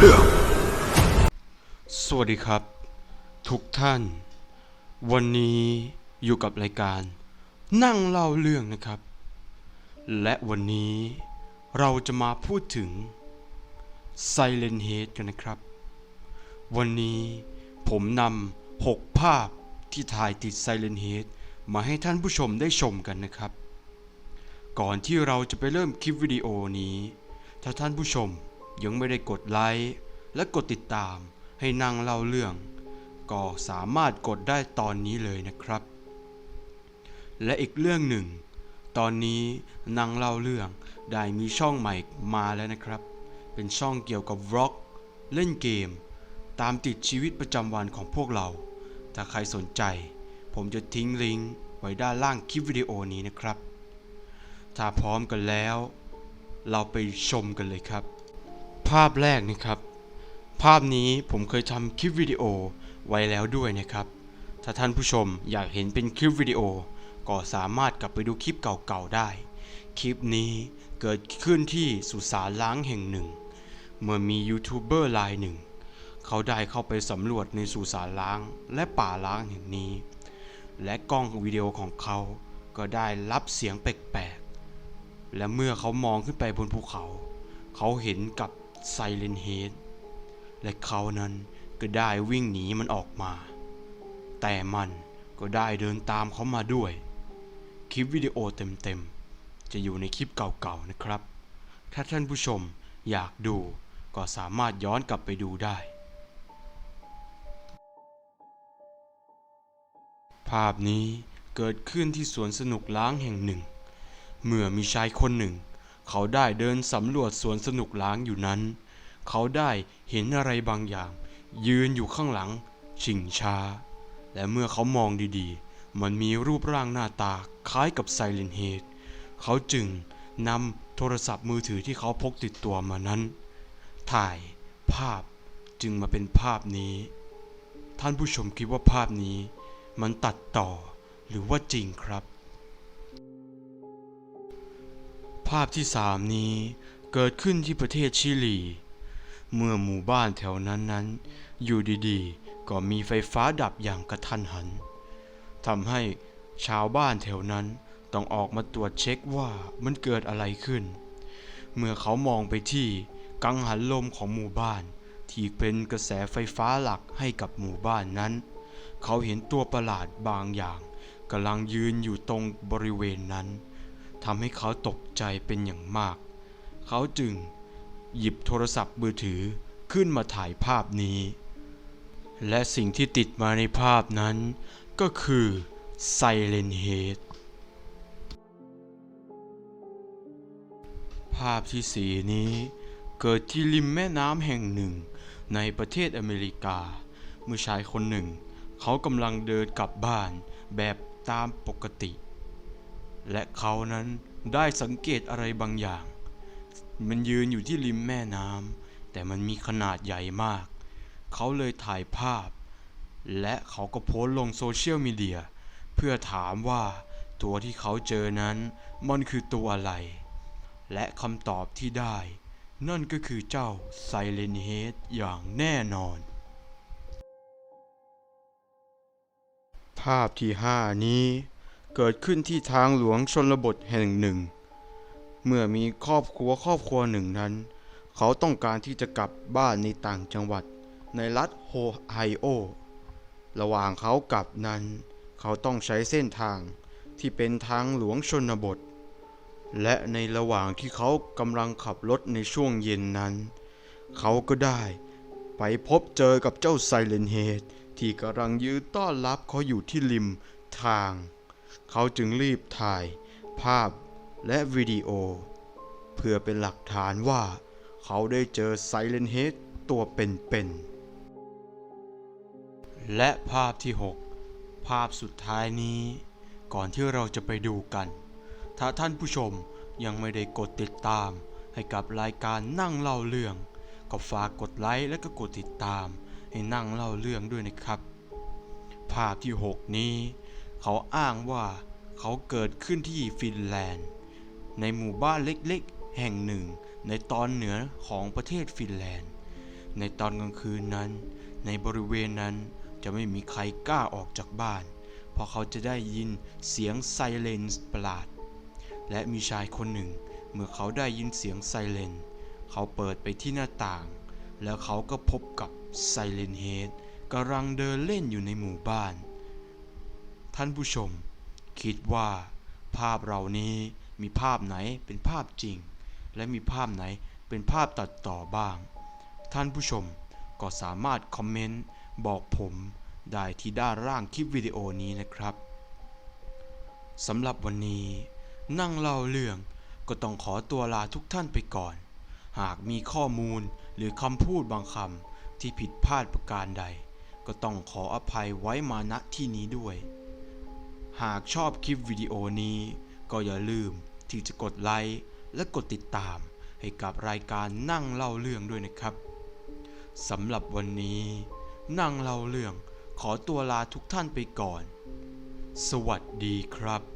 เรื่องสวัสดีครับ ทุกท่าน วันนี้อยู่กับรายการ นั่งเล่าเรื่องนะครับ และวันนี้เราจะมาพูดถึง Silent Head กันนะครับ วันนี้ผมนำ6ภาพที่ถ่ายติด Silent Head มาให้ท่านผู้ชมได้ชมกันนะครับ ก่อนที่เราจะไปเริ่มคลิปวิดีโอนี้ ถ้าท่านผู้ชม ยังไม่ได้กดไลค์และกดติดตามให้นั่งเล่าเรื่อง ก็สามารถกดได้ตอนนี้เลยนะครับ และอีกเรื่องหนึ่ง ตอนนี้นั่งเล่าเรื่องได้มีช่องใหม่มาแล้วนะครับ เป็นช่องเกี่ยวกับวล็อก เล่นเกม ตามติดชีวิตประจำวันของพวกเรา ถ้าใครสนใจ ผมจะทิ้งลิงก์ไว้ด้านล่างคลิปวิดีโอนี้นะครับ ถ้าพร้อมกันแล้ว เราไปชมกันเลยครับ ภาพแรกนะครับ ภาพนี้ผมเคยทำคลิปวิดีโอไว้แล้วด้วยนะครับ ถ้าท่านผู้ชมอยากเห็นเป็นคลิปวิดีโอ ก็สามารถกลับไปดูคลิปเก่าๆได้ คลิปนี้เกิดขึ้นที่สุสานล้างแห่งหนึ่ง เมื่อมียูทูบเบอร์รายหนึ่ง เขาได้เข้าไปสำรวจในสุสานล้างและป่าล้างแห่งนี้ และกล้องวิดีโอของเขาก็ได้รับเสียงแปลกๆและเมื่อเขามองขึ้นไปบนภูเขา เขาเห็นกับ ไซเลนเฮดและเขานั้นก็ได้วิ่งหนีมันออกมา แต่มันก็ได้เดินตามเขามาด้วย คลิปวิดีโอเต็มๆ จะอยู่ในคลิปเก่าๆนะครับ ถ้าท่านผู้ชมอยากดูก็สามารถย้อนกลับไปดูได้ ภาพนี้เกิดขึ้นที่สวนสนุกล้างแห่งหนึ่ง เมื่อมีชายคนหนึ่ง เขาได้เดินสำรวจสวนสนุกล้างอยู่นั้น เขาได้เห็นอะไรบางอย่าง ยืนอยู่ข้างหลัง ชิงช้า และเมื่อเขามองดีๆ มันมีรูปร่างหน้าตาคล้ายกับไซเลนเฮดเขาจึงนำโทรศัพท์มือถือที่เขาพกติดตัวมานั้น ถ่ายภาพจึงมาเป็นภาพนี้ ท่านผู้ชมคิดว่าภาพนี้ มันตัดต่อหรือว่าจริงครับ ภาพที่สามนี้เกิดขึ้นที่ประเทศชิลี เมื่อหมู่บ้านแถวนั้นนั้นอยู่ดีๆ ก็มีไฟฟ้าดับอย่างกระทันหันทำให้ชาวบ้านแถวนั้นต้องออกมาตรวจเช็คว่ามันเกิดอะไรขึ้น เมื่อเขามองไปที่กังหันลมของหมู่บ้าน ที่เป็นกระแสไฟฟ้าหลักให้กับหมู่บ้านนั้น เขาเห็นตัวประหลาดบางอย่างกำลังยืนอยู่ตรงบริเวณนั้น ทำให้เขาตกใจเป็นอย่างมาก เขาจึงหยิบโทรศัพท์มือถือขึ้นมาถ่ายภาพนี้ และสิ่งที่ติดมาในภาพนั้นก็คือไซเลนเฮดภาพที่สีนี้เกิดที่ริมแม่น้ำแห่งหนึ่งในประเทศอเมริกา เมื่อชายคนหนึ่ง เขากำลังเดินกลับบ้านแบบตามปกติ และเขานั้นได้สังเกตอะไรบางอย่าง มันยืนอยู่ที่ริมแม่น้ำแต่มันมีขนาดใหญ่มาก เขาเลยถ่ายภาพ และเขาก็โพสต์ลงโซเชียลมีเดียเพื่อถามว่าตัวที่เขาเจอนั้นมันคือตัวอะไร และคำตอบที่ได้ นั่นก็คือเจ้าไซเลนเฮดอย่างแน่นอน ภาพที่ 5 นี้ เกิดขึ้นที่ทางหลวงชนบทแห่งหนึ่ง เมื่อมีครอบครัวครอบครัวหนึ่งนั้น เขาต้องการที่จะกลับบ้านในต่างจังหวัดในรัฐโฮไอโอ ระหว่างเขากลับนั้น เขาต้องใช้เส้นทางที่เป็นทางหลวงชนบท และในระหว่างที่เขากำลังขับรถในช่วงเย็นนั้น เขาก็ได้ไปพบเจอกับเจ้าไซเลนเฮดที่กำลังยืนต้อนรับเขาอยู่ที่ริมทาง เขาจึงรีบถ่าย ภาพและวิดีโอ เพื่อเป็นหลักฐานว่า เขาได้เจอไซเลนเฮดตัวเป็นๆ และภาพที่ 6 ภาพสุดท้ายนี้ ก่อนที่เราจะไปดูกัน ถ้าท่านผู้ชมยังไม่ได้กดติดตาม ให้กับรายการนั่งเล่าเรื่อง ก็ฝากกดไลค์และก็กดติดตาม ให้นั่งเล่าเรื่องด้วยนะครับ ภาพที่ 6 นี้ เขาอ้างว่าเขาเกิดขึ้นที่ฟินแลนด์ ในหมู่บ้านเล็กๆ แห่งหนึ่งในตอนเหนือของประเทศฟินแลนด์ ในตอนกลางคืนนั้น ในบริเวณนั้นจะไม่มีใครกล้าออกจากบ้าน เพราะเขาจะได้ยินเสียงไซเรนประหลาด และมีชายคนหนึ่ง เมื่อเขาได้ยินเสียงไซเรนเขาเปิดไปที่หน้าต่าง แล้วเขาก็พบกับไซเรนเฮดกำลังเดินเล่นอยู่ในหมู่บ้าน ท่านผู้ชม คิดว่า ภาพเหล่านี้มีภาพไหนเป็นภาพจริง และมีภาพไหนเป็นภาพตัดต่อบ้าง ท่านผู้ชมก็สามารถคอมเมนต์บอกผมได้ที่ด้านล่างคลิปวิดีโอนี้นะครับสำหรับวันนี้ นั่งเล่าเรื่องก็ต้องขอตัวลาทุกท่านไปก่อน หากมีข้อมูลหรือคำพูดบางคำที่ผิดพลาดประการใด ก็ต้องขออภัยไว้มาณที่นี้ด้วย หากชอบคลิปวิดีโอนี้ ก็อย่าลืมที่จะกดไลค์และกดติดตามให้กับรายการนั่งเล่าเรื่องด้วยนะครับสำหรับวันนี้ นั่งเล่าเรื่องขอตัวลาทุกท่านไปก่อน สวัสดีครับ